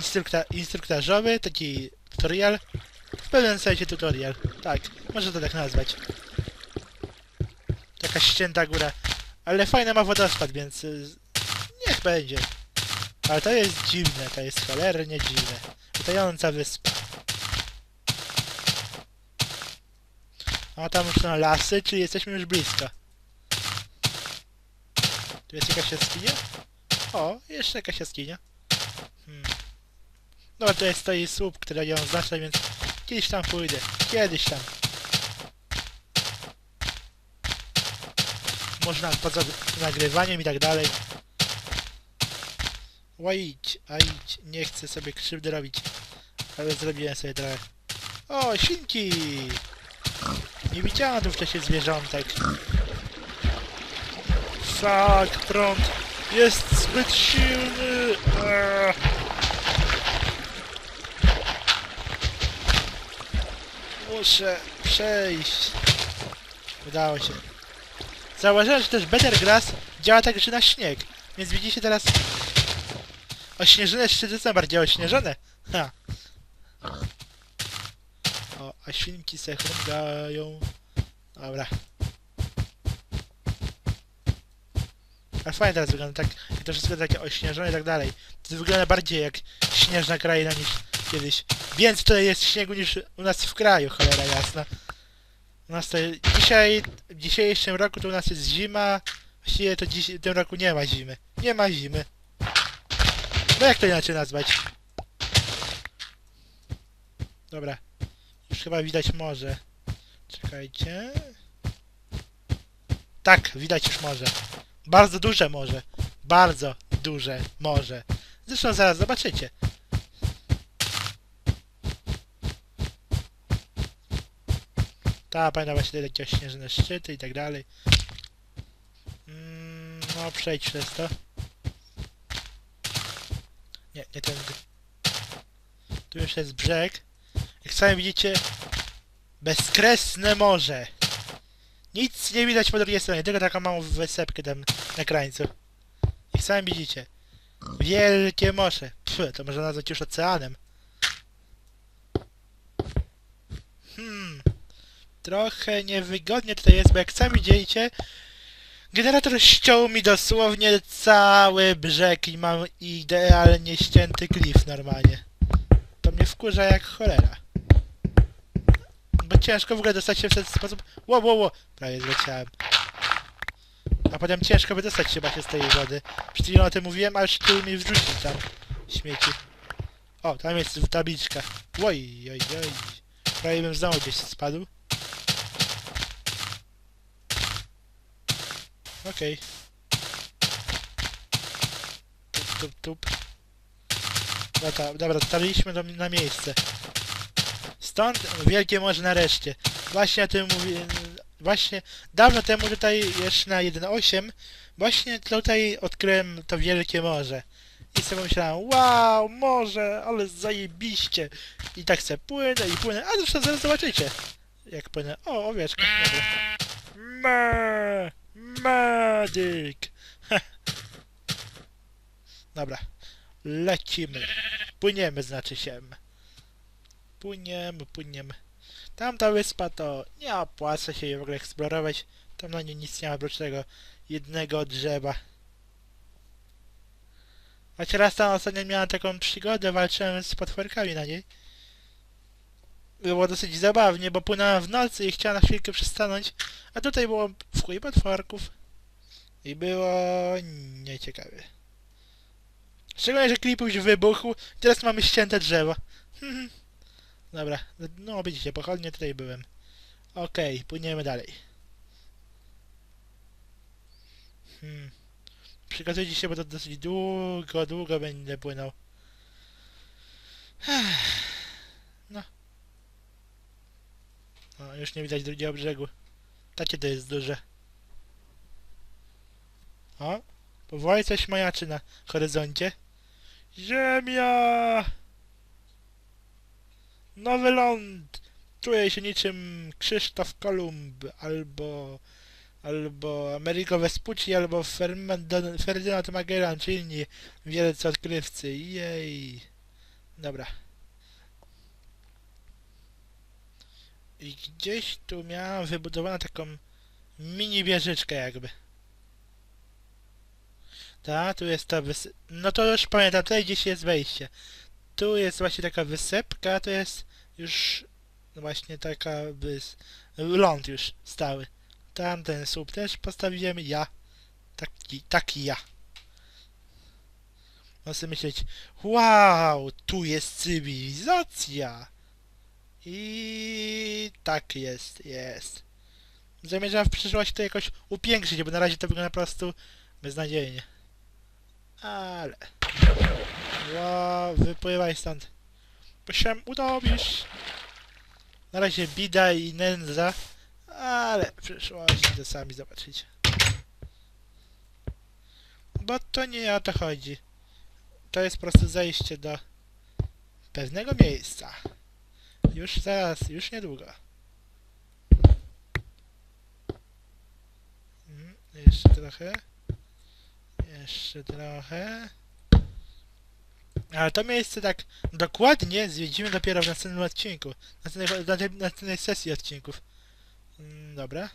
instrukta instruktażowy, taki tutorial. W pewnym sensie tutorial. Tak, można to tak nazwać. Taka ścięta góra. Ale fajna ma wodospad, więc y, niech będzie. Ale to jest dziwne, to jest cholernie dziwne. Latająca wyspa. A tam już są lasy, czyli jesteśmy już blisko. Tu jest jakaś jaskinia? O, jeszcze jakaś jaskinia. Hmm. No tutaj stoi słup, który ją oznacza, więc kiedyś tam pójdę. Kiedyś tam. Można poza nagrywaniem i tak dalej. Łajdź, a idź. Nie chcę sobie krzywdy robić. Ale zrobiłem sobie trochę. O, świnki! Nie widziałem tu wcześniej zwierzątek. Fuck, prąd jest zbyt silny! Eee. Muszę przejść. Udało się. Zauważyłem, że też Better Grass działa także na śnieg. Więc widzicie teraz... Ośnieżone szczyty są bardziej ośnieżone. Ha. O, a świnki se chrumgają. Dobra. A fajnie teraz wygląda, tak, jak to wszystko takie ośnieżone i tak dalej. To wygląda bardziej jak śnieżna kraina niż kiedyś. Więcej tutaj jest śniegu niż u nas w kraju, cholera jasna. U nas to dzisiaj, w dzisiejszym roku to u nas jest zima. Właściwie to dziś, w tym roku nie ma zimy. Nie ma zimy. No jak to inaczej nazwać? Dobra. Już chyba widać morze. Czekajcie. Tak, widać już morze. Bardzo duże morze. Bardzo duże morze. Zresztą zaraz zobaczycie. Ta, pamiętam właśnie takie śnieżne szczyty i tak dalej. Mm, no, przejdź przez to. Nie, nie tędy. Tu już jest brzeg. Jak sami widzicie, bezkresne morze. Nic nie widać po drugiej stronie, tylko taką małą wysepkę tam na krańcu. Jak sami widzicie. Wielkie morze. Pff, to można nazwać już oceanem. Hmm. Trochę niewygodnie tutaj jest, bo jak sami widzicie, generator ściął mi dosłownie cały brzeg i mam idealnie ścięty klif normalnie. To mnie wkurza jak cholera. Bo ciężko w ogóle dostać się w ten sposób. Ło, ło, ło! Prawie zleciałem. A potem ciężko wydostać się właśnie z tej wody. Przed chwilą o tym mówiłem, aż tu mi wrzucił tam śmieci. O, tam jest tabliczka. Oj, oj, oj. Prawie bym znowu gdzieś spadł. Okej. Tup, tup, tup. Dobra, dobra, dotarliśmy do, na miejsce. Stąd wielkie morze nareszcie. Właśnie o tym mówię. Właśnie dawno temu tutaj jeszcze na 1.8 właśnie tutaj odkryłem to wielkie morze. I sobie myślałem, wow, morze, ale zajebiście. I tak se płynę i płynę, a zresztą zaraz zobaczycie. Jak płynę. O, owieczka. Dobra. Medyk. Dobra. Lecimy. Płyniemy, znaczy się. Płyniemy, płyniemy. Tamta wyspa to nie opłaca się jej w ogóle eksplorować. Tam na niej nic nie ma oprócz tego jednego drzewa. Choć raz tam ostatnio miałem taką przygodę, walczyłem z potworkami na niej. Było dosyć zabawnie, bo płynąłem w nocy i chciałem na chwilkę przystanąć, a tutaj było w chuj potworków. I było nieciekawie. Szczególnie, że klip już wybuchł, teraz mamy ścięte drzewo. Dobra, no widzicie, pochodnie tutaj byłem. Okej, płyniemy dalej. Hmm. Przygotujcie się, bo to dosyć długo, długo będę płynął. No. O, już nie widać drugiego brzegu. Takie to jest duże. O, powoli coś majaczy na horyzoncie. Ziemia! Nowy ląd! Czuję się niczym Krzysztof Kolumb, albo... albo Amerigo Vespucci, albo Ferdynand Magellan, czy inni wielcy odkrywcy. Jej! Dobra. I gdzieś tu miałem wybudowaną taką mini wieżyczkę jakby. Ta, tu jest ta wysep... No to już pamiętam, tutaj gdzieś jest wejście. Tu jest właśnie taka wysepka, to jest już właśnie taka wys... ląd już stały. Tamten słup też postawiłem ja. Taki, taki ja. Sobie myśleć, wow, tu jest cywilizacja. I tak jest, jest. Zamierzam w przyszłości to jakoś upiększyć, bo na razie to wygląda po prostu beznadziejnie. Ale... Wow, wypływaj stąd. Bo się udobisz. Na razie bida i nędza, ale w przyszłości to sami zobaczycie. Bo to nie o to chodzi. To jest po prostu zejście do pewnego miejsca. Już zaraz, już niedługo. Mm, Jeszcze trochę. Jeszcze trochę. Ale to miejsce tak dokładnie zwiedzimy dopiero w następnym odcinku. Następnej, na tej- następnej sesji odcinków. Mm, dobra.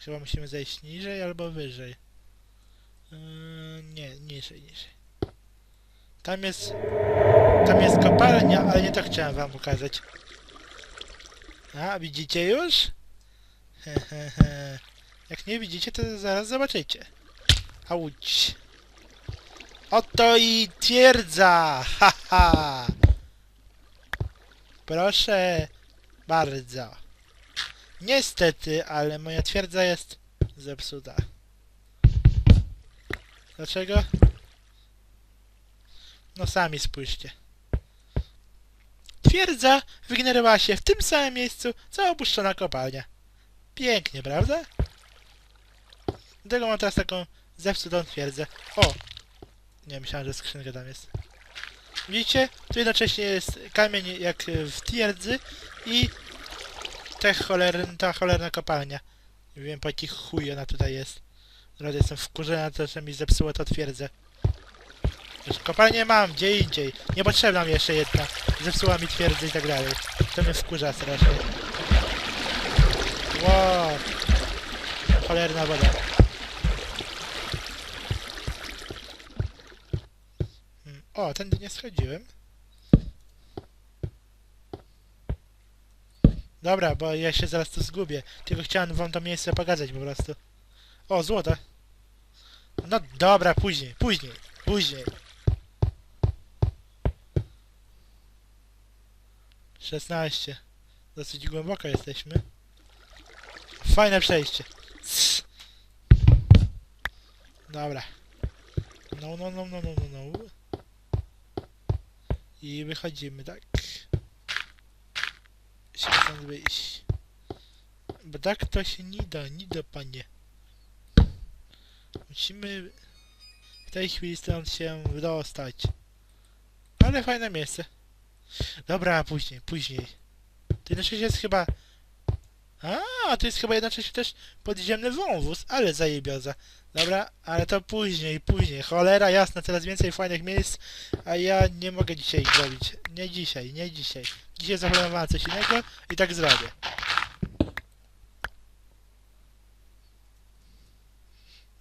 Chyba musimy zejść niżej albo wyżej. Yy, nie, niżej, niżej. Tam jest... Tam jest kopalnia, ale nie to chciałem wam pokazać. A, widzicie już? Jak nie widzicie, to zaraz zobaczycie. Auć. Oto i twierdza! Ha, ha! Proszę bardzo. Niestety, ale moja twierdza jest zepsuta. Dlaczego? No sami spójrzcie. Twierdza wygenerowała się w tym samym miejscu, co opuszczona kopalnia. Pięknie, prawda? Dlatego mam teraz taką zepsutą twierdzę. O! Nie, myślałem, że skrzynka tam jest. Widzicie? Tu jednocześnie jest kamień jak w twierdzy i te ta cholerna kopalnia. Nie wiem po jakich chuj ona tutaj jest. Naprawdę jestem wkurzony na to, że mi zepsuło to twierdzę. Już kopalnię mam, gdzie indziej. Niepotrzebna mi jeszcze jedna. Zepsuła mi twierdzę i tak dalej. To mnie wkurza strasznie. Wow. Cholerna woda. Hmm, O, tędy nie schodziłem. Dobra, bo ja się zaraz tu zgubię. Tylko chciałem wam to miejsce pokazać po prostu. O, złoto. No dobra, później, później, później. 16. Dosyć głęboko jesteśmy. Fajne przejście. Dobra. No, no, no, no, no, no, no. I wychodzimy, tak. Się stąd wyjść. Bo tak to się nie da, nie da, panie. Musimy w tej chwili stąd się wydostać. Ale fajne miejsce. Dobra, później, później. To jednocześnie jest chyba... A, to jest chyba jednocześnie też podziemny wąwóz, ale zajebioza. Dobra, ale to później, później. Cholera jasna, coraz więcej fajnych miejsc, a ja nie mogę dzisiaj ich zrobić. Nie dzisiaj, nie dzisiaj. Dzisiaj zaplanowałem coś innego i tak zrobię.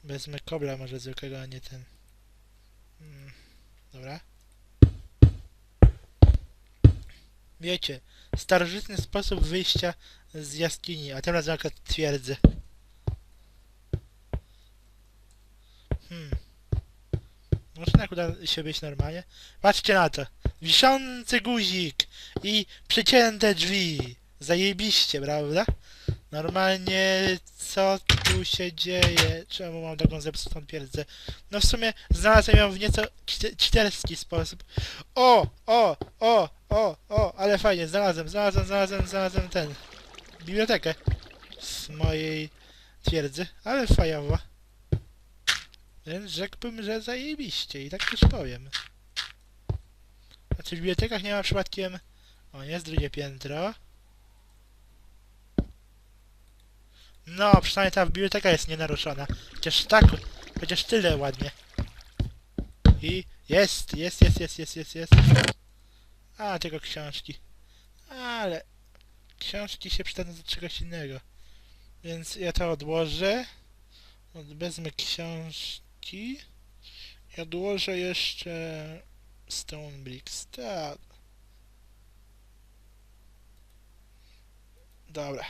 Wezmę kobla może zwykłego, a nie ten. Mm, dobra. Wiecie, starożytny sposób wyjścia z jaskini, a tym razem akurat twierdzę. Hmm. Może tak uda się być normalnie? Patrzcie na to. Wiszący guzik i przycięte drzwi. Zajebiście, prawda? Normalnie, co tu się dzieje? Czemu mam taką zepsutą twierdzę? No w sumie znalazłem ją w nieco czte- czterski sposób. O, o, o, o, o, ale fajnie, znalazłem, znalazłem, znalazłem, znalazłem ten. Bibliotekę z mojej twierdzy, ale fajowa. Więc rzekłbym, że zajebiście i tak też powiem. A czy w bibliotekach nie ma przypadkiem... O, jest drugie piętro. No, przynajmniej ta biblioteka jest nienaruszona. Chociaż tak, chociaż tyle ładnie. I Jest, jest, jest, jest, jest, jest, jest. A, tylko książki. Ale książki się przydadzą do czegoś innego. Więc ja to odłożę. Od- Wezmę książki. I odłożę jeszcze Stone Bricks. Tak. Dobra.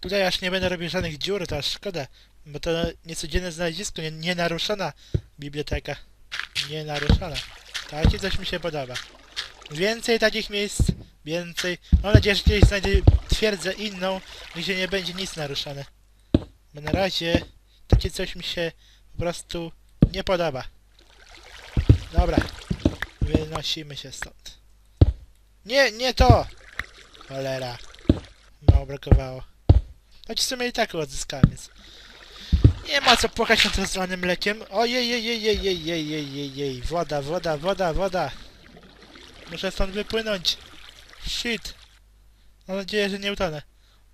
Tutaj aż nie będę robił żadnych dziur, to aż szkoda. Bo to niecodzienne znalezisko, nie, nienaruszona biblioteka. Nienaruszona. Takie coś mi się podoba. Więcej takich miejsc, więcej. Mam nadzieję, że kiedyś znajdę twierdzę inną, gdzie nie będzie nic naruszone. Bo na razie takie coś mi się po prostu nie podoba. Dobra. Wynosimy się stąd. Nie, nie to! Cholera. Mało brakowało. Choć w sumie i tak odzyskałem, więc... Nie ma co płakać nad rozlanym mlekiem. Ojej, jej, jej, jej, jej, jej. Woda, woda, woda, woda. Muszę stąd wypłynąć. Shit. Mam nadzieję, że nie utonę.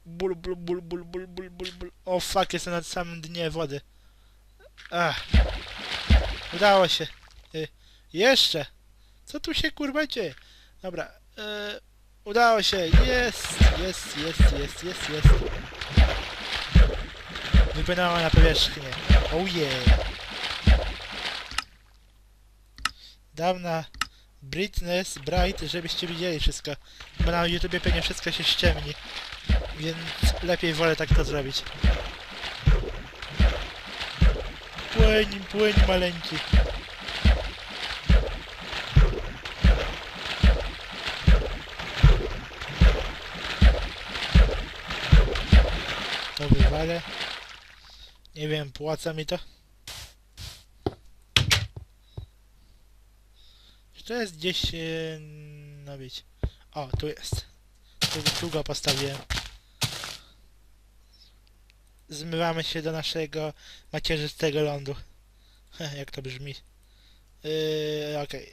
Ból, ból, ból, ból, ból, ból, ból, ból. O fuck, jestem na samym dnie wody. Ach. Udało się. Y, jeszcze. Co tu się kurwa dzieje? Dobra. Y, udało się. Jest, jest, jest, jest, jest, jest. Wypłynęła na powierzchnię. Oh yeah. Dawna brightness, bright, żebyście widzieli wszystko. Bo na YouTubie pewnie wszystko się ściemni. Więc lepiej wolę tak to zrobić. Płyń, płyń maleńki. To wywalę. Nie wiem, płaca mi to. Czy to jest gdzieś... e, No być. O, tu jest. Tu, tu go postawiłem. Zmywamy się do naszego macierzystego lądu. Jak to brzmi. Yy, okej.